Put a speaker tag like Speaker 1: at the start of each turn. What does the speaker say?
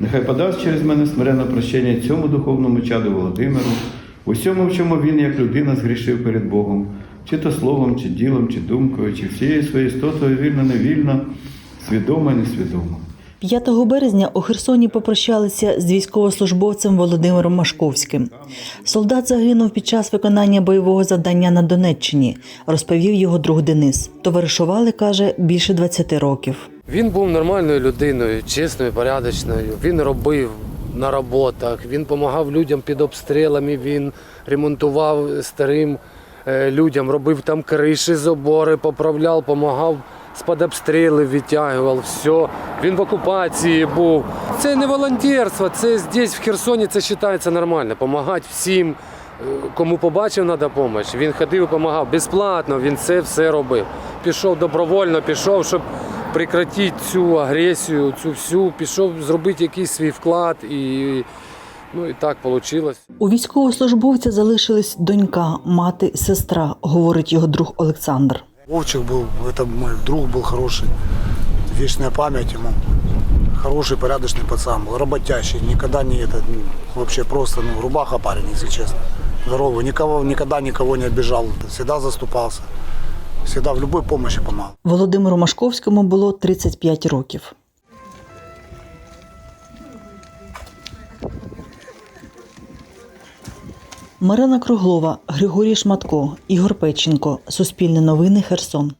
Speaker 1: Нехай подасть через мене смиренне прощення цьому духовному чаду Володимиру, усьому, в чому він як людина згрішив перед Богом, чи то словом, чи ділом, чи думкою, чи всією своєю істотою вільно, невільно, свідомо, несвідомо.
Speaker 2: 5 березня у Херсоні попрощалися з військовослужбовцем Володимиром Машковським. Солдат загинув під час виконання бойового завдання на Донеччині, розповів його друг Денис. Товаришували, каже, більше 20 років.
Speaker 3: Він був нормальною людиною, чесною, порядочною. Він робив на роботах, він допомагав людям під обстрілами, він ремонтував старим е, людям, робив там криші, забори, поправляв, допомагав з-під обстрілів, відтягував, все. Він в окупації був. Це не волонтерство, це здесь, в Херсоні, це вважається нормально. Допомагати всім, е, кому побачив, треба допомога. Він ходив допомагав безплатно, він це все робив. Пішов добровольно, пішов, щоб прекратити цю агресію, цю всю, пішов зробити якийсь свій вклад і, ну, і так вийшло.
Speaker 2: У військовослужбовця залишились донька, мати, сестра, говорить його друг Олександр.
Speaker 4: Вовчик был, это мой друг был хороший, вечная память ему. Хороший, порядочный пацан был, работящий, никогда не этот, ну, вообще просто, ну, рубаха парень, если честно. Здоровый, никого, никогда никого не обижал, всегда заступался, всегда в любой допомозі помогал.
Speaker 2: Володимиру Машковському було 35 років. Марина Круглова, Григорій Шматко, Ігор Печенко. Суспільне новини Херсон.